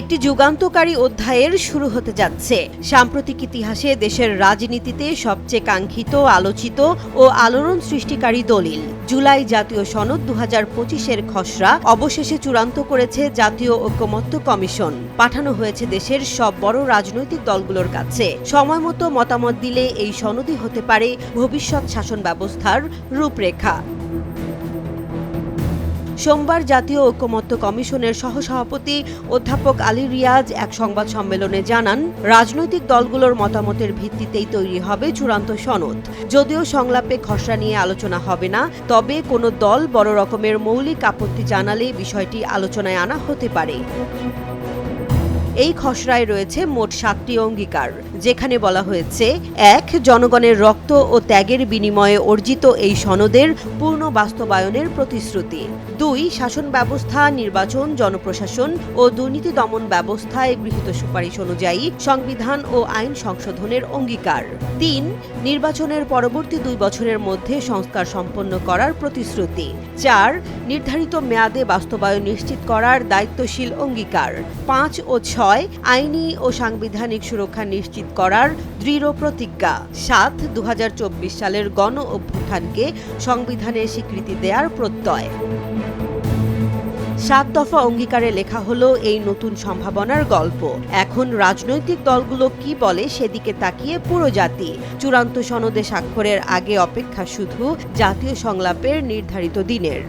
একটি যুগান্তকারী অধ্যায়ের শুরু হতে যাচ্ছে। সাম্প্রতিক ইতিহাসে দেশের রাজনীতিতে সবচেয়ে কাঙ্ক্ষিত, আলোচিত ও আলোড়ন সৃষ্টিকারী দলিল। জুলাই জাতীয় সনদ দু হাজার পঁচিশের খসড়া অবশেষে চূড়ান্ত করেছে জাতীয় ঐক্যমত্য কমিশন। পাঠানো হয়েছে দেশের সব বড় রাজনৈতিক দলগুলোর কাছে। সময় মতো মতামত দিলে এই সনদই হতে পারে ভবিষ্যৎ শাসন ব্যবস্থার রূপরেখা। সোমবার জাতীয় ঐক্যমত্য কমিশনের সহসভাপতি অধ্যাপক আলী রিয়াজ এক সংবাদ সম্মেলনে জানান, রাজনৈতিক দলগুলোর মতামতের ভিত্তিতেই তৈরি হবে চূড়ান্ত সনদ। যদিও সংলাপে খসড়া নিয়ে আলোচনা হবে না, তবে কোনো দল বড় রকমের মৌলিক আপত্তি জানালে বিষয়টি আলোচনায় আনা হতে পারে। এই খসড়ায় রয়েছে মোট সাতটি অঙ্গীকার। যেখানে বলা হয়েছে, এক, জনগণের রক্ত ও ত্যাগের বিনিময়ে অর্জিত এই সনদের পূর্ণ বাস্তবায়নের প্রতিশ্রুতি। দুই, শাসন ব্যবস্থা, নির্বাচন, জনপ্রশাসন ও দুর্নীতি দমন ব্যবস্থায় গৃহীত সুপারিশ অনুযায়ী সংবিধান ও আইন সংশোধনের অঙ্গীকার। তিন, নির্বাচনের পরবর্তী দুই বছরের মধ্যে সংস্কার সম্পন্ন করার প্রতিশ্রুতি। চার, নির্ধারিত মেয়াদে বাস্তবায়ন নিশ্চিত করার দায়িত্বশীল অঙ্গীকার। পাঁচ ও ছয়, আইনি ও সাংবিধানিক সুরক্ষা নিশ্চিত করার দৃঢ় প্রতিজ্ঞা। সাত দু সালের গণ অভ্যুত্থানকে সংবিধানে স্বীকৃতি দেওয়ার প্রত্যয়। সাত দফা অঙ্গীকারে লেখা হলো এই নতুন সম্ভাবনার গল্প। এখন রাজনৈতিক দলগুলো কি বলে সেদিকে তাকিয়ে পুরো জাতি। চূড়ান্ত সনদে স্বাক্ষরের আগে অপেক্ষা শুধু জাতীয় সংলাপের নির্ধারিত দিনের।